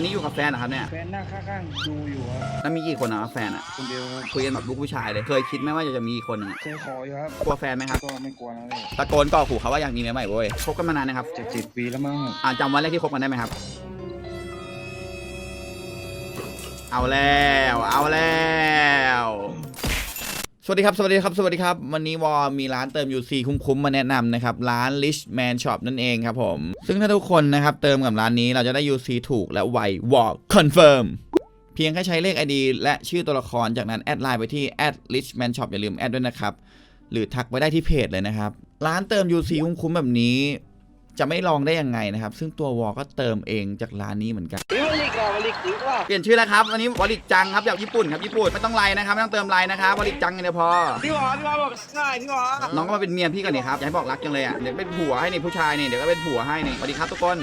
อันนี้อยู่กับแฟนเหรอครับเนี่ย แฟนนั่งข้างๆดูอยู่ครับแล้วมีกี่คนนะครับแฟนอะ คนเดียวครับคุยกันแบบลูกผู้ชายเลย เคยคิดไหมว่าจะมีอีกคนหนึงอะเคยขออยู่ครับ กลัวแฟนไหมครับ ก็ไม่กลัวนะพี่ตะโกนก่อขู่เขาว่าอยากมีเมียใหม่เว้ย คบกันมานานนะครับ เจ็ดสิบปีแล้วมั้งอ่าจำวันแรกที่คบกันได้ไหมครับ เอาแล้ว เอาแล้วส วัสดีครับ สวัสดีครับ สวัสดีครับ วันนี้วอมีร้านเติม UC คุ้มๆ มาแนะนำนะครับ ร้าน Rich Man Shop นั่นเองครับผม ซึ่งถ้าทุกคนนะครับ เติมกับร้านนี้เราจะได้ UC ถูกและไววอ Confirm เพียงแค่ใช้เลข ID และชื่อตัวละครจากนั้นแอดไลน์ไปที่ Rich Man Shop อย่าลืมแอดด้วยนะครับ หรือทักไปได้ที่เพจเลยนะครับ ร้านเติม UC คุ้มๆ แบบนี้ จะไม่ลองได้ยังไงนะครับ ซึ่งตัววอก็เติมเองจากร้านนี้เหมือนกันเฮ้ยวอลิกอะวอลิกอีกว่าเปลี่ยนชื่อแล้วครับอันนี้วอลิกจังครับจากญี่ปุ่นครับญี่ปุ่นไม่ต้องไลน์นะครับไม่ต้องเติมไลน์นะครับวอลิกจังอย่างเดียวพอพี่หมอพี่หมอบอกง่ายพี่หมอน้องก็มาเป็นเมียพี่กันนี่ครับอย่าให้บอกรักจังเลยอะเดี๋ยวเป็นผัวให้นี่ผู้ชายนี่เดี๋ยวก็เป็นผัวให้นี่สวัสดีครับทุกคน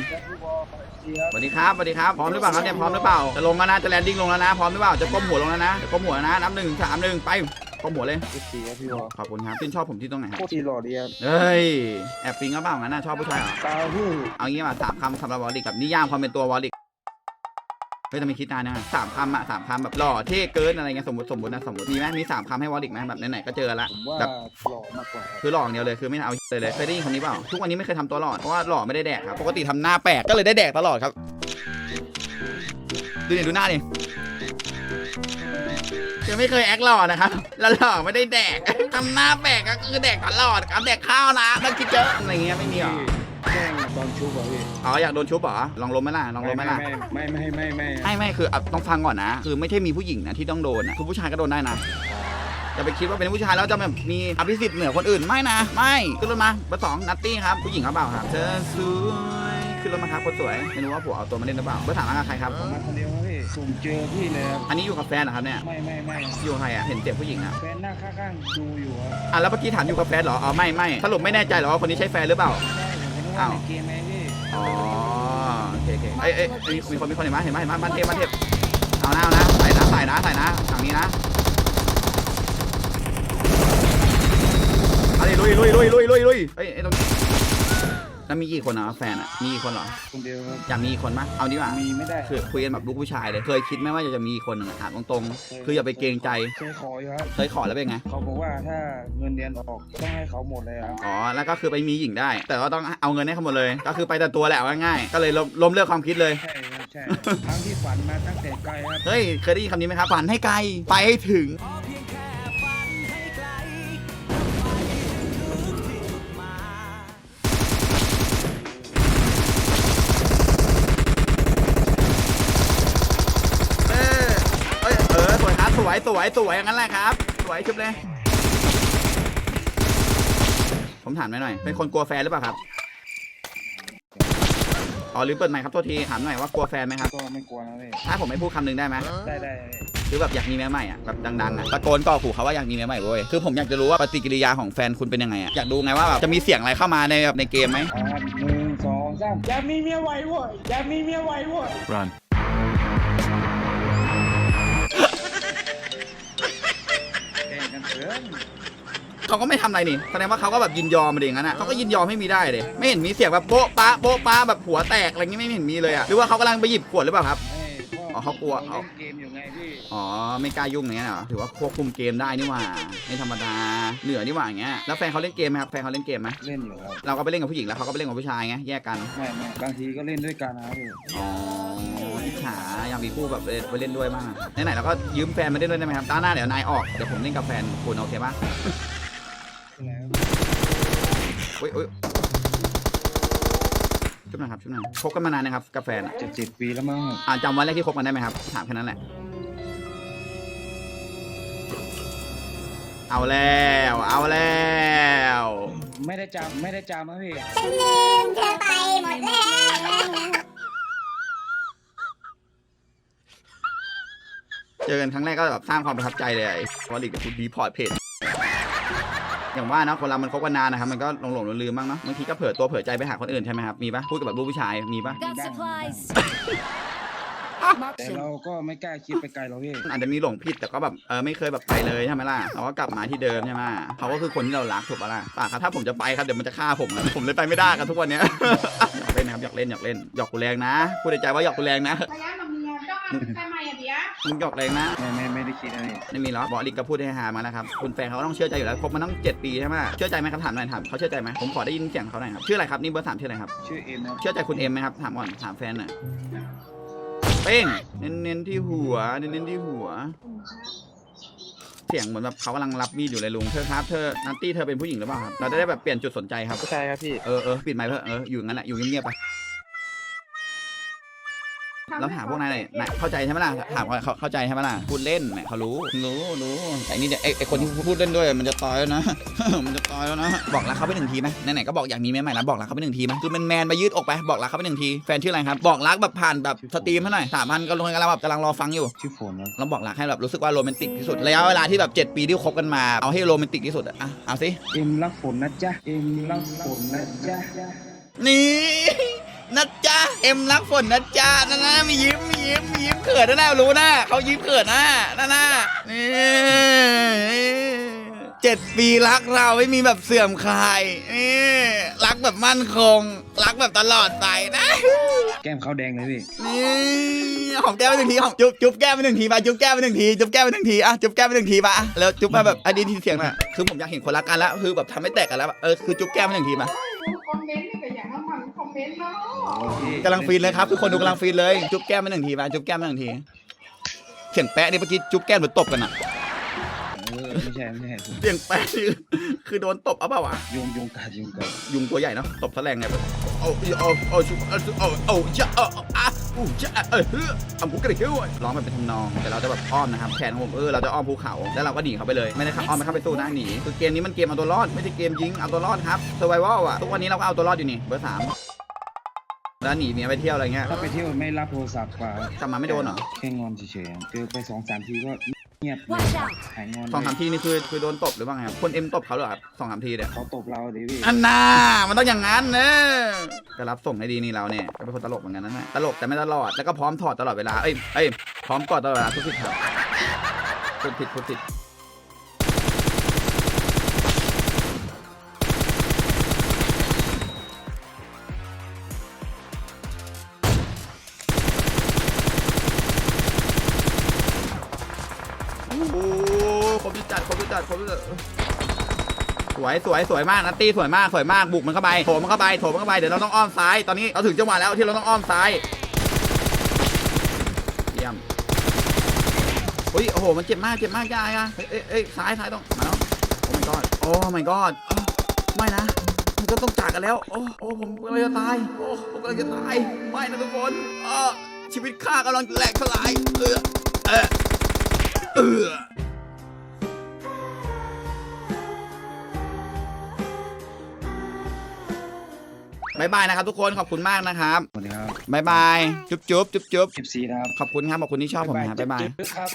พี่หมอดีครับสวัสดีครับสวัสดีครับพร้อมหรือเปล่าครับเนี่ยพร้อมหรือเปล่าจะลงแล้วนะจะแลนดิ้งลงแล้วนะพร้อมหรือเปล่าจะก้มหัวลงแล้วนะจะก้มหัวแล้วนะนับหนึ่งสามหนึ่งไป ก้มหัวเลยพี่สีครับพี่หมอขอบคุณครับชื่นชอบผมที่ตรงไหนครับโคตรทีหล่อดีครับเฮ้ยแอบฟิงก็เปล่างั้นน่ะชอบผู้ชายเหรอตาพี่เอางี้มาสามคำสำหรับวอลลิกกับนิยามความเป็นตัววอลลิกเฮ้ยทำไมคิดนานนะสามคำอะสามคำแบบหล่อเท่เกินอะไรเงี้ยสมมติสมมตินะสมมติมีไหมมีสามคำให้วอลลิกไหมแบบไหนๆก็เจอละผมว่าแบบหล่อมากกว่าครับคือหล่ออย่างเดียวเลยคือไม่เอาเลยเลยเคยได้ยินคำนี้เปล่าทุกวันนี้ไม่เคยทำตัวหล่อเพราะว่าหล่อไม่ได้แดกครับปกติทำหน้าแปลกก็เลยได้แดกตลอดครับดูนี่ดูหน้าดิ ยังไม่เคยแอคหล่อนะครับแล้วหล่อไม่ได้แดกทำหน้าแปลกก็คือแดกตลอดครับแดกข้าวนะต้องคิดเยอะอะไรเงี้ยไม่มีหรอแกล้งตอนชุบอะพี่อ๋ออยากโดนชุบเหรอลองล้มไหมล่ะลองล้มไหมล่ะไม่ไม่ไม่ไม่ไม่ไม่ไม่คืออะต้องฟังก่อนนะ คือไม่ใช่มีผู้หญิงนะที่ต้องโดนนะคือผู้ชายก็โดนได้นะอย่าไปคิดว่าเป็นผู้ชายแล้วจะแบบมีอภิสิทธิ์เหนือคนอื่นไม่นะ ไม่ขึ้นรถมาเบอร์สองนัตตี้ครับผู้หญิงครับเปล่าครับเธอสวยขึ้นรถมาครับคนสวยไม่รู้ว่าผัวเอาตัวมาเล่นหรือเปล่าเบอร์สามมากับใครครับผมมาคนเดียวครับพี่ สุ่มเจอพี่เลยครับอันนี้อยู่กับแฟนเหรอครับเนี่ย ไม่ไม่ไม่อยู่กับใครอะ เห็นเจ็บผู้หญิงอะ แฟนนั่งข้างๆดูอยู่ครับอะแล้วเมื่อกี้ถามอยู่กับแฟนเหรอ อ๋อไม่ไม่สรุปไม่แน่ใจเหรอว่าคนนี้ใช่แฟนหรือเปล่า ใช่ผมก็นึกว่าในเกมไงพี่อ๋อโอเคโอเคเอ้ยเอ้ยมีมีคนมีคนเห็นไหมเห็นไหมเห็นไหมบ้านเทพบ้านเทพเอานะเอานะใส่นะใส่นะใส่นะทางนี้นะเอาดิลุยลุยลุยลุยลุยลุยเฮ้ยไอ้ตรงนี้ แล้วมีกี่คนนะแฟนอะ มีกี่คนเหรอ คนเดียวครับอยากมีกี่คนมั้ยเอาดีกว่า มีไม่ได้คือคุยกันแบบลูกผู้ชายเลย เคยคิดไหมว่าจะมีอีกคนหนึ่งอะถามตรงๆ คืออย่าไปเกรงใจ เคยขออยู่ครับเคยขอแล้วเป็นไง เขาบอกว่าถ้าเงินเดือนออกต้องให้เขาหมดเลยครับอ๋อ แล้วก็คือไปมีหญิงได้ แต่ว่าต้องเอาเงินให้เขาหมดเลย ก็คือไปแต่ตัวแหละว่าง่ายก็เลยล้มล้มเลิกความคิดเลย ใช่ครับใช่ ทั้งที่ฝันมาตั้งแต่ไกลครับ เฮ้ย เคยได้ยินคำนี้ไหมครับ ฝันให้ไกล ไปให้ถึง สวยสวยสวยอย่างนั้นแหละครับ สวยชุบเลย ผมถามหน่อยหน่อย เป็นคนกลัวแฟนหรือเปล่าครับ อ๋อหรือเปิดไมค์ครับโทษที ถามหน่อยว่ากลัวแฟนไหมครับ ก็ไม่กลัวนะพี่ถ้าผมไม่พูดคำหนึ่งได้ไหม ได้ได้หรือแบบอยากมีเมียใหม่อะแบบดังๆอะตะโกนก่อขู่เขาว่าอยากมีเมียใหม่เว้ยคือผมอยากจะรู้ว่าปฏิกิริยาของแฟนคุณเป็นยังไงอะอยากดูไงว่าแบบจะมีเสียงอะไรเข้ามาในแบบในเกมไหมเอาครับหนึ่งสองสามอย่ามีเมียไวเว้ยอย่ามีเมียไวเว้ย Run. เถอะเขาก็ไม่ทำอะไรนี่แสดงว่าเขาก็แบบยินยอมมาเองงั้นอะเขาก็ยินยอมให้มีได้เลย ไม่เห็นมีเสียงแบบโป๊ะปะโป๊ะปะแบบหัวแตกอะไรเงี้ยไม่เห็นมีเลยอะหรือว่าเขากำลังไปหยิบขวดหรือเปล่าครับไม่อ๋อเขากลัวเล่นเกมอยู่ไงพี่อ๋อไม่กล้ายุ่งอย่างเงี้ยเหรอถือว่าควบคุมเกมได้นี่หว่าไม่ธรรมดาเหนือนี่หว่าอย่างเงี้ยแล้วแฟนเขาเล่นเกมไหมครับแฟนเขาเล่นเกมไหมเล่นอยู่ครับเราก็ไปเล่นกับผู้หญิงแล้วเขาก็ไปเล่นกับผู้ชายไงแยกกันไม่ไม่บางทีก็เล่นด้วยกันนะครับพี่อ๋อ อิจฉาอยากมีคู่แบบไปเล่นด้วยบ้างอะไหนๆเราก็ยืมแฟนมาเล่นด้วยได้ไหมครับตาหน้าเดี๋ยวนายออกเดี๋ยวผมเล่นกับแฟนคุณโอเคปะแล้วอุ้ยอุ้ยชุบหน่อยครับชุบหน่อยคบกันมานานนะครับกับแฟนอะเจ็ดสิบปีแล้วมั้งอ่าจำวันแรกที่คบกันได้ไหมครับถามแค่นั้นแหละ เอาแล้ว เอาแล้วไม่ได้จำไม่ได้จำนะพี่ ฉันลืมเธอไปหมดแล้ว เจอกันครั้งแรกก็แบบสร้างความประทับใจเลยไอ้วอลลิกกับคุณดีพอร์ตเพจอย่างว่านะคนเรามันคบกันนานนะครับมันก็หลงหลงลืมๆบ้างเนาะบางทีก็เผลอตัวเผลอใจไปหาคนอื่นใช่ไหมครับมีปะพูดกับแบบลูกผู้ชายมีปะ Got supplies แต่เราก็ไม่กล้าคิดไปไกลหรอกพี่อาจจะมีหลงผิดแต่ก็แบบเออไม่เคยแบบไปเลยใช่ไหมล่ะเราก็กลับมาที่เดิมใช่ไหมเขาก็คือคนที่เรารักถูกปะล่ะป่าครับถ้าผมจะไปครับเดี๋ยวมันจะฆ่าผมนะผมเลยไปไม่ได้ครับทุกวันเนี้ย อยากเล่นนะครับอยากเล่นอยากเล่นหยอกกูแรงนะพูดในใจว่าหยอกกูแรงนะพยายามแบบใครใหม่อะเบียร์ มึงหยอกแรงนะ ไม่ไม่ไม่ได้คิดอะไรไม่มีหรอกบอกลิกก็พูดให้หามาแล้วครับ คุณแฟนเขาก็ต้องเชื่อใจอยู่แล้วคบมาตั้งเจ็ดปีใช่ไหมเชื่อใจไหมครับถามหน่อยถามเขาเชื่อใจไหมผมขอได้ยินเสียงเขาหน่อยครับ ชื่ออะไรครับนี่เบอร์สามชื่ออะไรครับ ชื่อเอ็มนะเชื่อใจคุณเอ็มไหมครับ ถามก่อนถามแฟนหน่อย เป้ง เน้นๆที่หัว เน้นๆที่หัว เสียงเหมือนแบบเขากำลังรับมีดอยู่เลยลุง เธอครับ เธอ นัตตี้เธอเป็นผู้หญิงหรือเปล่าครับ เราจะได้แบบเปลี่ยนจุดสนใจครับใช่ครับพี่ เออเออปิดไมค์เพื่อะเอออยู่งั้นแหละอยู่เงียบๆไป แล้วถามพวกนายหน่อยนายเข้าใจใช่ไหมล่ะถามว่าเขาเข้าใจใช่ไหมล่ะพูดเล่นแหมเขารู้รู้รู้แต่นี่เดี๋ยวไอไอคนที่พูดเล่นด้วยมันจะตายแล้วนะ มันจะตายแล้วนะ บอกรักเขาไปหนึ่งทีไหมไหนๆก็บอกอยากมีแม่ใหม่แล้วบอกรักเขาไปหนึ่งทีไหมคือมันแมนๆไปยืดอกไปบอกรักเขาไปหนึ่งทีแฟนชื่ออะไรครับบอกรักแบบผ่านแบบสตรีมให้หน่อยสามพันก็ลงกำลังแบบกำลังรอฟังอยู่ชื่อฝนนะเราบอกรักให้แบบรู้สึกว่าโรแมนติกที่สุดระยะเวลาที่แบบ 7 ปีที่คบกันมาเอาให้โรแมนติกที่สุดอะอะเอาสิเอ็มรักฝนนะจ๊ะเอ็มรักฝนนะจ๊ะนี่ นะจ๊ะเอ็มรักฝนนะจ๊ะนั่นนะมียิ้มมียิ้มมียิ้มเขินนะนะรู้นะเขายิ้มเขินนะนั่นนะนี่เจ็ดปีรักเราไม่มีแบบเสื่อมคลายนี่รักแบบมั่นคง รักแบบตลอดไปนะ แก้มเขาแดงเลยพี่ นี่หอมแก้มไปหนึ่งทีหอมจุ๊บจุ๊บแก้มไปหนึ่งทีมาจุ๊บแก้มไปหนึ่งทีจุ๊บแก้มไปหนึ่งทีอะจุ๊บแก้มไปหนึ่งทีมาอะแล้วจุ๊บมาแบบอันนี้ทีเสียงน่ะคือผมอยากเห็นคนรักกันแล้วคือแบบทำให้แตกกันแล้วเออคือจุ๊บแก้มไปหนึ่งทีมาคอมเมนต์ แต่อย่างนั้นมันคอมเมนต์เนาะกำลังฟินเลยครับทุกคนดูกำลังฟินเลยจุ๊บแก้มไปหนึ่งทีมาจุ๊บแก้มไปหนึ่งทีเสียงแปะนี่เมื่อกี้จุ๊บแก้มหรือตบกันอะเออไม่ใช่ไม่ใช่เสียงแปะนี่คือโดนตบเอาเปล่าวะยุงยุงกัดยุงกัดยุงตัวใหญ่เนาะตบแสลงไงแบบโอ้โอ้โอ้ชุบโอ้โอ้โอ้จะโอ้อะอู้จะเออเฮ้อทำกูกระดิกด้วยร้องแบบเป็นทำนอง แต่เราจะแบบอ้อมนะครับแผนของผมเออเราจะอ้อมภูเขาแล้วเราก็หนีเขาไปเลยไม่ได้ขับอ้อมไปเข้าไปสู้นะหนีคือเกมนี้มันเกมเอาตัวรอดไม่ใช่เกมยิงเอาตัวรอดครับเซอร์ไววัลอะทุกวันนี้เราก็เอาตัวรอดอยู่นี่เบอร์สาม แล้วหนีเมียไปเที่ยวอะไรเงี้ยถ้าไปเที่ยวไม่รับโทรศัพท์กว่ากลับมาไม่โดนเหรอแค่งอนเฉยๆเจอไปสองสามทีก็เงียบเลย Watch out หายงอนสองสามทีนี่คือคือโดนตบหรือว่าไงครับคนเอ็มตบเขาเหรอครับสองสามทีเนี่ยเขาตบเราดิพี่อันน่ามันต้องอย่างนั้นเนอะจะรับส่งให้ดีนี่เราเนี่ยก็เป็นคนตลกเหมือนกันนะเนี่ยตลกแต่ไม่ตลอดแล้วก็พร้อมถอดตลอดเวลาเอ้ยเอ้ยพร้อมกอดตลอดเวลาทุกทิศครับพูดผิดพูดผิด โอ้โหคมจัดคมจัดคมจัดสวยสวยสวยมากนัตตี้สวยมากสวยมากบุกมันเข้าไปโถมันเข้าไปโถมันเข้าไปเดี๋ยวเราต้องอ้อมซ้ายตอนนี้เราถึงจังหวะแล้วที่เราต้องอ้อมซ้ายเยี่ยมอุ้ยโอ้โหมันเจ็บมากเจ็บมากยายอะเอ้ยเอ้ยซ้ายซ้ายต้องมาแล้วโอ้ my god โอ้ my god อ้าวไม่นะมันก็ต้องจากกันแล้ว โอ้โอ้ผมกำลังจะตายโอ้ผมกำลังจะตายไม่นะทุกคนเออชีวิตข้ากำลังแหลกสลายเออเออ เออบายบายนะครับทุกคนขอบคุณมากนะครับสวัสดีครับบายบายจุ๊บจุ๊บจุ๊บจุ๊บเอฟซีนะครับขอบคุณครับขอบคุณที่ชอบผมนะครับบายบายจุ๊ครับ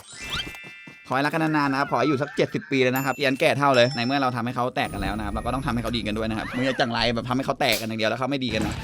ขอให้รักกันนานๆนะครับ ขอให้อยู่สัก 70 ปีเลยนะครับเอียนแก่เท่าเลย ในเมื่อเราทำให้เขาแตกกันแล้วนะครับ เราก็ต้องทำให้เขาดีกันด้วยนะครับ ไม่ใช่จังไรแบบทำให้เขาแตกกันอย่างเดียวแล้วเขาไม่ดีกันนะ